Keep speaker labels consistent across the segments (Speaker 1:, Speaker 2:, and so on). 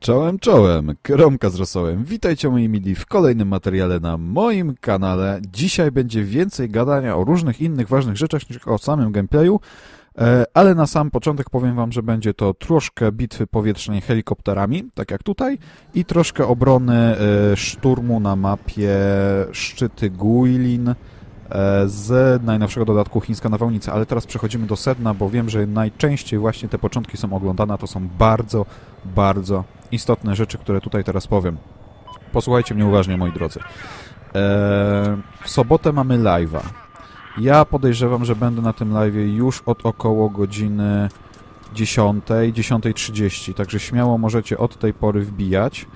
Speaker 1: Czołem, czołem, kromka z rosołem. Witajcie moi mili w kolejnym materiale na moim kanale. Dzisiaj będzie więcej gadania o różnych innych ważnych rzeczach niż o samym gameplayu, e, ale na sam początek powiem wam, że będzie to troszkę bitwy powietrznej helikopterami, tak jak tutaj, i troszkę obrony e, szturmu na mapie szczyty Guilin z najnowszego dodatku Chińska Nawałnica, ale teraz przechodzimy do sedna, bo wiem, że najczęściej właśnie te początki są oglądane, to są bardzo, bardzo istotne rzeczy, które tutaj teraz powiem. Posłuchajcie mnie uważnie, moi drodzy. Eee, w sobotę mamy live'a. Ja podejrzewam, że będę na tym live'ie już od około godziny 10, 10.30, także śmiało możecie od tej pory wbijać.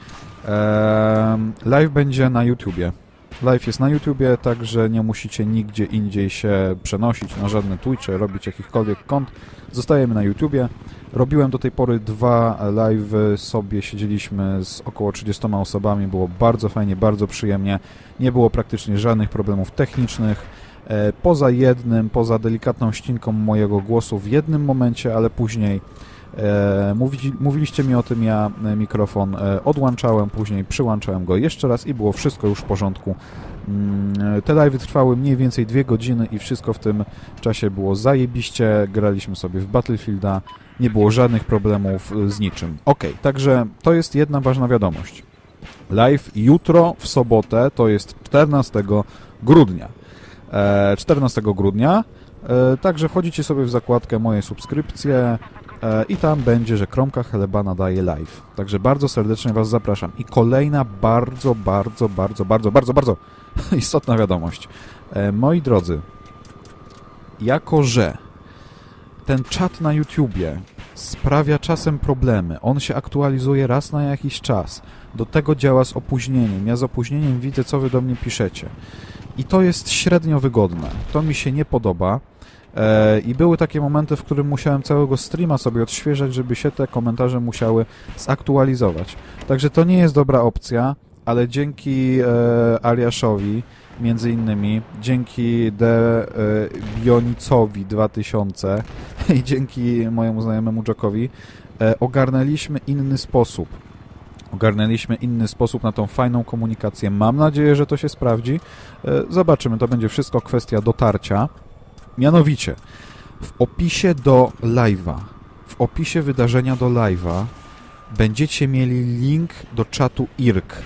Speaker 1: Eee, live będzie na YouTubie. Live jest na YouTubie, także nie musicie nigdzie indziej się przenosić na żadne Twitche, robić jakichkolwiek kont. Zostajemy na YouTubie. Robiłem do tej pory dwa live sobie, siedzieliśmy z około 30 osobami, było bardzo fajnie, bardzo przyjemnie, nie było praktycznie żadnych problemów technicznych, e, poza jednym, poza delikatną ścinką mojego głosu w jednym momencie, ale później mówi, mówiliście mi o tym, ja mikrofon e, odłączałem, później przyłączałem go jeszcze raz i było wszystko już w porządku. Mm, te live trwały mniej więcej dwie godziny i wszystko w tym czasie było zajebiście, graliśmy sobie w Battlefielda, nie było żadnych problemów z niczym. Ok, także to jest jedna ważna wiadomość. Live jutro w sobotę, to jest 14 grudnia. 14 e, grudnia, e, także wchodzicie sobie w zakładkę moje subskrypcje e, i tam będzie, że Kromka Chleba nadaje live. Także bardzo serdecznie Was zapraszam. I kolejna bardzo, bardzo, bardzo, bardzo, bardzo, bardzo istotna wiadomość. Moi drodzy, jako że ten czat na YouTubie sprawia czasem problemy. On się aktualizuje raz na jakiś czas. Do tego działa z opóźnieniem. Ja z opóźnieniem widzę, co wy do mnie piszecie. I to jest średnio wygodne. To mi się nie podoba. E, I były takie momenty, w którym musiałem całego streama sobie odświeżać, żeby się te komentarze musiały zaktualizować. Także to nie jest dobra opcja, ale dzięki e, Aliaszowi między innymi dzięki De Bionicowi 2000 i dzięki mojemu znajomemu Jackowi e, ogarnęliśmy inny sposób. Ogarnęliśmy inny sposób na tą fajną komunikację. Mam nadzieję, że to się sprawdzi. Zobaczymy, to będzie wszystko kwestia dotarcia. Mianowicie, w opisie do live'a, w opisie wydarzenia do live'a będziecie mieli link do czatu IRK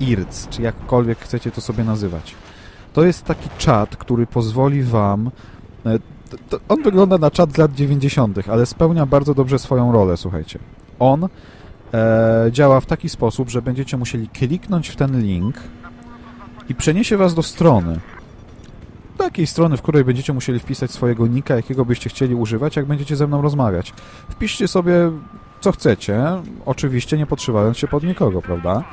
Speaker 1: IRC, czy jakkolwiek chcecie to sobie nazywać. To jest taki czat, który pozwoli Wam... E, on wygląda na czat z lat 90., ale spełnia bardzo dobrze swoją rolę, słuchajcie. On e, działa w taki sposób, że będziecie musieli kliknąć w ten link i przeniesie Was do strony. Takiej strony, w której będziecie musieli wpisać swojego nika, jakiego byście chcieli używać, jak będziecie ze mną rozmawiać. Wpiszcie sobie co chcecie, oczywiście nie podszywając się pod nikogo, prawda?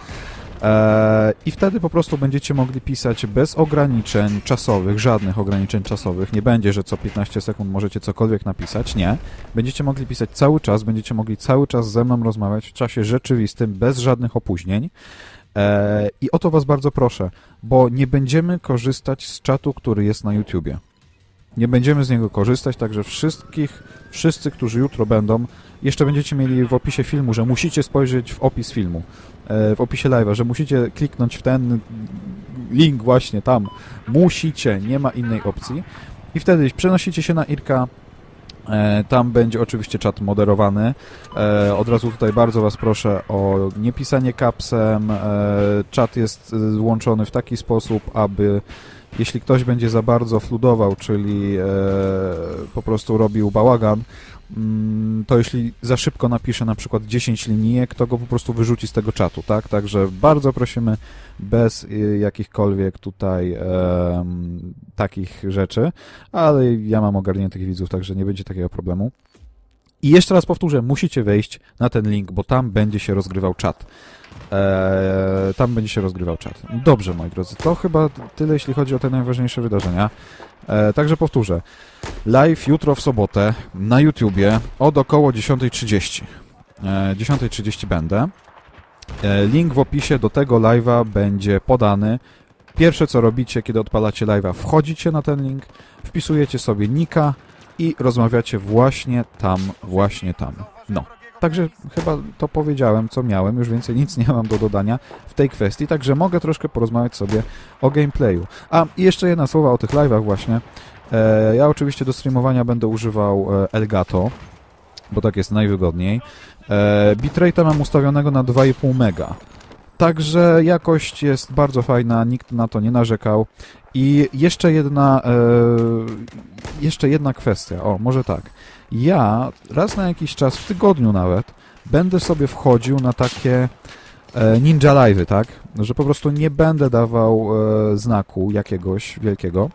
Speaker 1: E, I wtedy po prostu będziecie mogli pisać bez ograniczeń czasowych, żadnych ograniczeń czasowych. Nie będzie, że co 15 sekund możecie cokolwiek napisać. Nie. Będziecie mogli pisać cały czas, będziecie mogli cały czas ze mną rozmawiać w czasie rzeczywistym, bez żadnych opóźnień. E, I o to Was bardzo proszę, bo nie będziemy korzystać z czatu, który jest na YouTubie. Nie będziemy z niego korzystać, także wszystkich, wszyscy, którzy jutro będą, jeszcze będziecie mieli w opisie filmu, że musicie spojrzeć w opis filmu. E, w opisie live'a, że musicie kliknąć w ten link właśnie tam. Musicie, nie ma innej opcji. I wtedy przenosicie się na Irka, tam będzie oczywiście czat moderowany. E, od razu tutaj bardzo Was proszę o nie pisanie kapsem. Czat jest złączony w taki sposób, aby jeśli ktoś będzie za bardzo fludował, czyli po prostu robił bałagan, to jeśli za szybko napisze na przykład 10 linijek, to go po prostu wyrzuci z tego czatu, tak? Także bardzo prosimy bez y, jakichkolwiek tutaj e, takich rzeczy, ale ja mam ogarniętych widzów, także nie będzie takiego problemu. I jeszcze raz powtórzę, musicie wejść na ten link, bo tam będzie się rozgrywał czat. Eee, tam będzie się rozgrywał czat. Dobrze, moi drodzy, to chyba tyle, jeśli chodzi o te najważniejsze wydarzenia. Eee, także powtórzę. Live jutro w sobotę na YouTubie od około 10.30. Eee, 10.30 będę. Eee, link w opisie do tego live'a będzie podany. Pierwsze co robicie, kiedy odpalacie live'a, wchodzicie na ten link, wpisujecie sobie nika i rozmawiacie właśnie tam, właśnie tam. No. także chyba to powiedziałem, co miałem, już więcej nic nie mam do dodania w tej kwestii, także mogę troszkę porozmawiać sobie o gameplayu. A, jeszcze jedna słowa o tych live'ach właśnie. E, ja oczywiście do streamowania będę używał e, Elgato, bo tak jest najwygodniej. E, bitrate'a mam ustawionego na 2,5 mega. Także jakość jest bardzo fajna, nikt na to nie narzekał. I jeszcze jedna, jeszcze jedna kwestia, o, może tak. Ja raz na jakiś czas, w tygodniu nawet, będę sobie wchodził na takie ninja live'y, tak? Że po prostu nie będę dawał znaku jakiegoś wielkiego,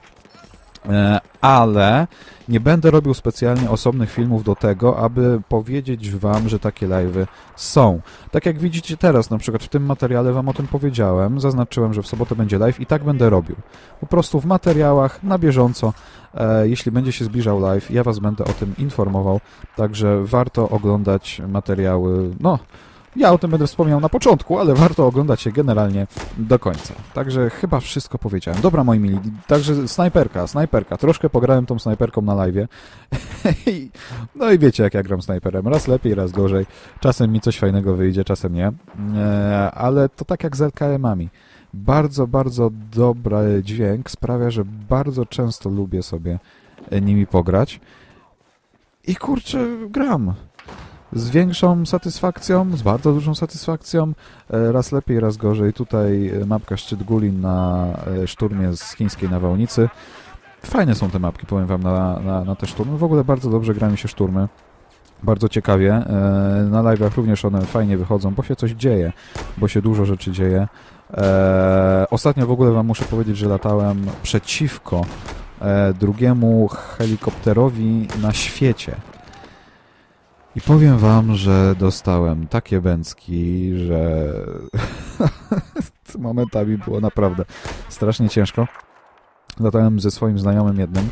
Speaker 1: ale nie będę robił specjalnie osobnych filmów do tego, aby powiedzieć wam, że takie live'y są. Tak jak widzicie teraz, na przykład w tym materiale wam o tym powiedziałem, zaznaczyłem, że w sobotę będzie live i tak będę robił. Po prostu w materiałach, na bieżąco, e, jeśli będzie się zbliżał live, ja was będę o tym informował, także warto oglądać materiały, no, ja o tym będę wspomniał na początku, ale warto oglądać je generalnie do końca. Także chyba wszystko powiedziałem. Dobra, moi mili, także snajperka, snajperka. Troszkę pograłem tą snajperką na live. no i wiecie, jak ja gram snajperem. Raz lepiej, raz gorzej. Czasem mi coś fajnego wyjdzie, czasem nie. E, ale to tak jak z LKM-ami. Bardzo, bardzo dobry dźwięk sprawia, że bardzo często lubię sobie nimi pograć. I kurczę, gram z większą satysfakcją, z bardzo dużą satysfakcją, e, raz lepiej, raz gorzej. Tutaj e, mapka Szczyt Gulin na e, szturmie z chińskiej nawałnicy. Fajne są te mapki, powiem wam, na, na, na te szturmy. W ogóle bardzo dobrze gra mi się szturmy. Bardzo ciekawie. Na live'ach również one fajnie wychodzą, bo się coś dzieje, bo się dużo rzeczy dzieje. Ostatnio w ogóle wam muszę powiedzieć, że latałem przeciwko drugiemu helikopterowi na świecie. I powiem wam, że dostałem takie bęcki, że momentami było naprawdę strasznie ciężko. Latałem ze swoim znajomym jednym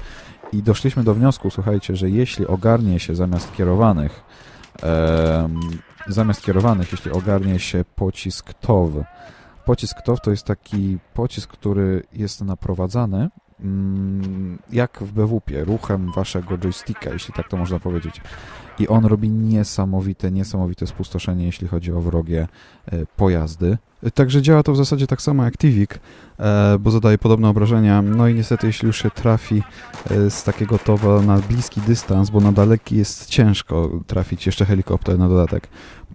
Speaker 1: i doszliśmy do wniosku, słuchajcie, że jeśli ogarnie się zamiast kierowanych, e, zamiast kierowanych, jeśli ogarnie się pocisk TOW, pocisk TOW to jest taki pocisk, który jest naprowadzany jak w BWP, ruchem waszego joysticka, jeśli tak to można powiedzieć i on robi niesamowite, niesamowite spustoszenie, jeśli chodzi o wrogie e, pojazdy. Także działa to w zasadzie tak samo jak Tivik, e, bo zadaje podobne obrażenia. No i niestety, jeśli już się trafi e, z takiego towa na bliski dystans, bo na daleki jest ciężko trafić jeszcze helikopter na dodatek,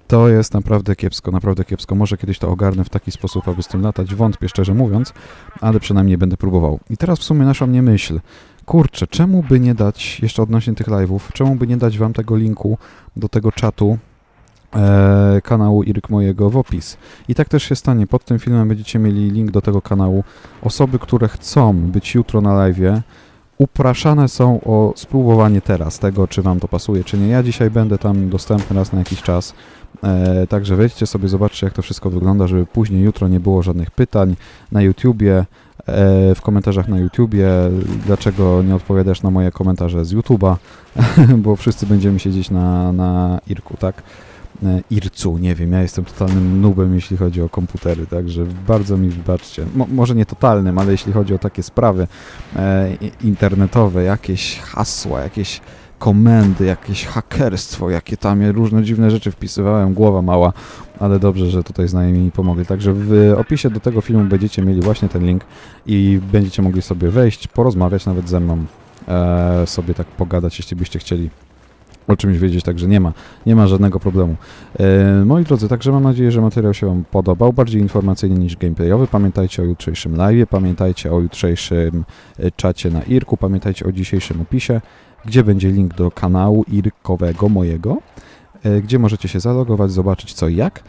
Speaker 1: to jest naprawdę kiepsko, naprawdę kiepsko. Może kiedyś to ogarnę w taki sposób, aby z tym latać. Wątpię, szczerze mówiąc, ale przynajmniej będę próbował. I teraz w sumie naszła mnie myśl kurczę, czemu by nie dać, jeszcze odnośnie tych live'ów, czemu by nie dać wam tego linku do tego czatu e, kanału Iryk mojego w opis. I tak też się stanie. Pod tym filmem będziecie mieli link do tego kanału. Osoby, które chcą być jutro na live'ie, upraszane są o spróbowanie teraz tego, czy wam to pasuje, czy nie. Ja dzisiaj będę tam dostępny raz na jakiś czas, e, także wejdźcie sobie, zobaczcie, jak to wszystko wygląda, żeby później jutro nie było żadnych pytań na YouTubie, E, w komentarzach na YouTubie, dlaczego nie odpowiadasz na moje komentarze z YouTube'a, bo wszyscy będziemy siedzieć na, na Irku, tak? E, Ircu, nie wiem, ja jestem totalnym nubem, jeśli chodzi o komputery, także bardzo mi wybaczcie. Mo może nie totalnym, ale jeśli chodzi o takie sprawy e, internetowe, jakieś hasła, jakieś komendy, jakieś hakerstwo, jakie tam różne dziwne rzeczy wpisywałem, głowa mała, ale dobrze, że tutaj znajomi mi pomogli. Także w opisie do tego filmu będziecie mieli właśnie ten link i będziecie mogli sobie wejść, porozmawiać nawet ze mną, e, sobie tak pogadać, jeśli byście chcieli o czymś wiedzieć, także nie ma, nie ma żadnego problemu. E, moi drodzy, także mam nadzieję, że materiał się Wam podobał, bardziej informacyjny niż gameplayowy. Pamiętajcie o jutrzejszym live, pamiętajcie o jutrzejszym e, czacie na IRKU, pamiętajcie o dzisiejszym opisie gdzie będzie link do kanału irkowego mojego, e, gdzie możecie się zalogować, zobaczyć co i jak.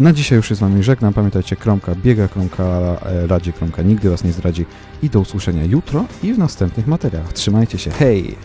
Speaker 1: Na dzisiaj już się z Wami żegnam. Pamiętajcie, kromka biega, kromka e, radzi, kromka nigdy Was nie zdradzi. I do usłyszenia jutro i w następnych materiałach. Trzymajcie się, hej!